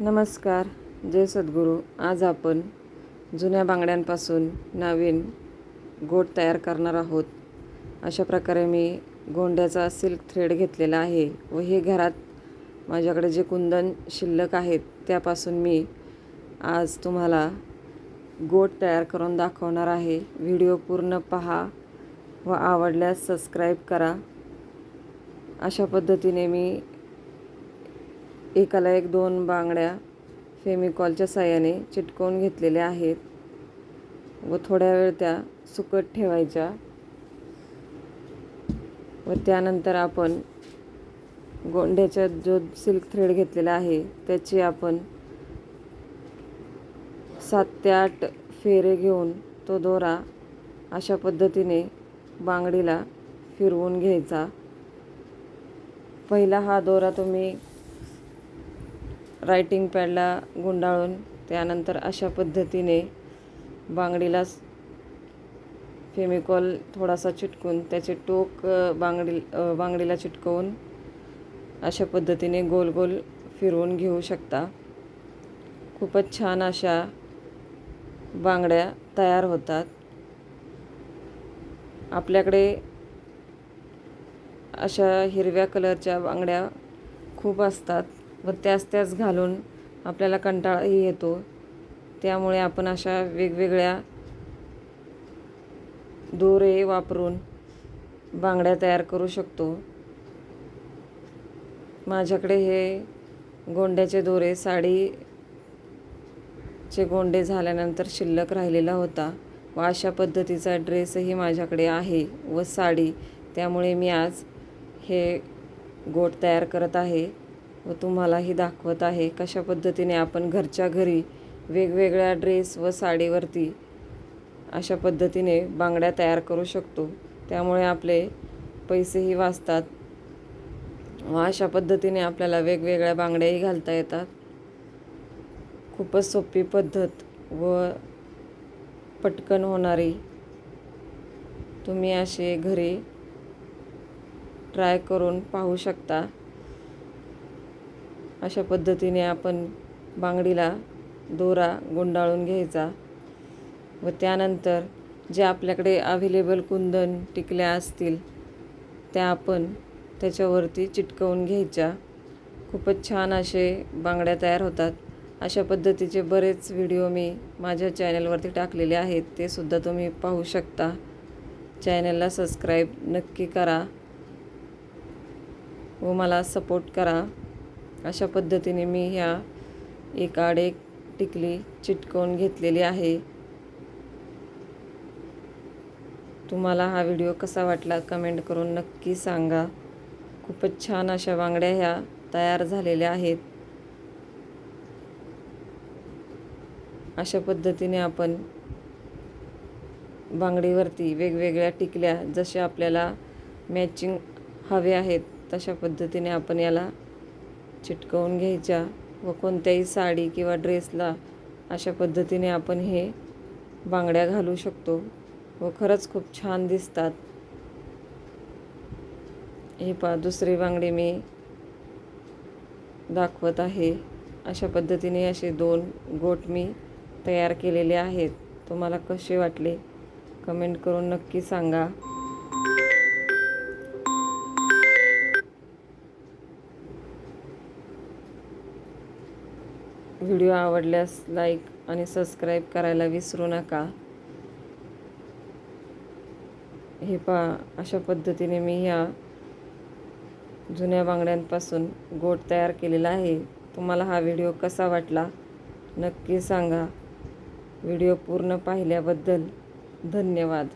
नमस्कार जय सद्गुरू. आज आपण जुन्या बांगड्यांपासून नवीन गोट तयार करणार आहोत. अशा प्रकारे मी गोंड्याचा सिल्क थ्रेड घेतलेला आहे व हे घरात माझ्याकडे जे कुंदन शिल्लक आहेत त्यापासून मी आज तुम्हाला गोट तयार करून दाखवणार आहे. व्हिडिओ पूर्ण पहा व आवडल्यास सबस्क्राईब करा. अशा पद्धतीने मी एकाला एक दोन बांगड्या फेमिकॉलच्या साह्याने चिटकवून घेतलेल्या आहेत व थोड्या वेळ त्या सुकत ठेवायच्या व त्यानंतर आपण गोंड्याच्या जो सिल्क थ्रेड घेतलेला आहे त्याची आपण सात ते आठ फेरे घेऊन तो दोरा अशा पद्धतीने बांगडीला फिरवून घ्यायचा. पहिला हा दोरा तुम्ही रायटिंग पॅडला गुंडाळून त्यानंतर अशा पद्धतीने बांगडीला फेमिकॉल थोडासा चिटकून त्याचे टोक बांगडी बांगडीला चिटकवून अशा पद्धतीने गोल गोल फिरवून घेऊ शकता. खूपच छान अशा बांगड्या तयार होतात. आपल्याकडे अशा हिरव्या कलरच्या बांगड्या खूप असतात. व त्याच त्याच घालून आपल्याला कंटाळाही येतो. त्यामुळे आपण अशा वेगवेगळ्या दोरे वापरून बांगड्या तयार करू शकतो. माझ्याकडे हे गोंड्याचे दोरे साडीचे गोंडे झाल्यानंतर शिल्लक राहिलेला होता व अशा पद्धतीचा ड्रेसही माझ्याकडे आहे व साडी त्यामुळे मी आज हे गोट तयार करत आहे. व तुम्हालाही दाखवत आहे कशा पद्धतीने आपण घरच्या घरी वेगवेगळ्या ड्रेस व साडीवरती अशा पद्धतीने बांगड्या तयार करू शकतो. त्यामुळे आपले पैसेही वाचतात व अशा पद्धतीने आपल्याला वेगवेगळ्या बांगड्याही घालता येतात. खूपच सोपी पद्धत व पटकन होणारी. तुम्ही असे घरी ट्राय करून पाहू शकता. अशा पद्धतीने आपण बांगडीला दोरा गुंडाळून घ्यायचा व त्यानंतर जे आपल्याकडे अव्हेलेबल कुंदन टिकल्या असतील त्या आपण त्याच्यावरती चिटकवून घ्यायच्या. खूपच छान असे बांगड्या तयार होतात. अशा पद्धतीचे बरेच व्हिडिओ मी माझ्या चॅनलवरती टाकलेले आहेत. ते सुद्धा तुम्ही पाहू शकता. चॅनलला सबस्क्राईब नक्की करा व मला सपोर्ट करा. अशा पद्धतीने मी ह्या एकाड एक टिकली चिटकवून घेतलेली आहे. तुम्हाला हा व्हिडिओ कसा वाटला कमेंट करून नक्की सांगा. खूपच छान अशा बांगड्या ह्या तयार झालेल्या आहेत. अशा पद्धतीने आपण बांगडीवरती वेगवेगळ्या टिकल्या जशा आपल्याला मॅचिंग हवे आहेत तशा पद्धतीने आपण याला चिटकवून घ्यायच्या व कोणत्याही साडी किंवा ड्रेसला अशा पद्धतीने आपण हे बांगड्या घालू शकतो व खरंच खूप छान दिसतात. हे पा दुसरी बांगडी मी दाखवत आहे. अशा पद्धतीने असे दोन गोट मी तयार केलेले आहेत. तुम्हाला कसे वाटले? कमेंट करून नक्की सांगा. व्हिडिओ आवडल्यास लाईक आणि सबस्क्राईब करायला विसरू नका. हे पहा अशा पद्धतीने मी ह्या जुन्या बांगड्यांपासून गोट तयार केलेला आहे. तुम्हाला हा व्हिडिओ कसा वाटला नक्की सांगा. व्हिडिओ पूर्ण पाहिल्याबद्दल धन्यवाद.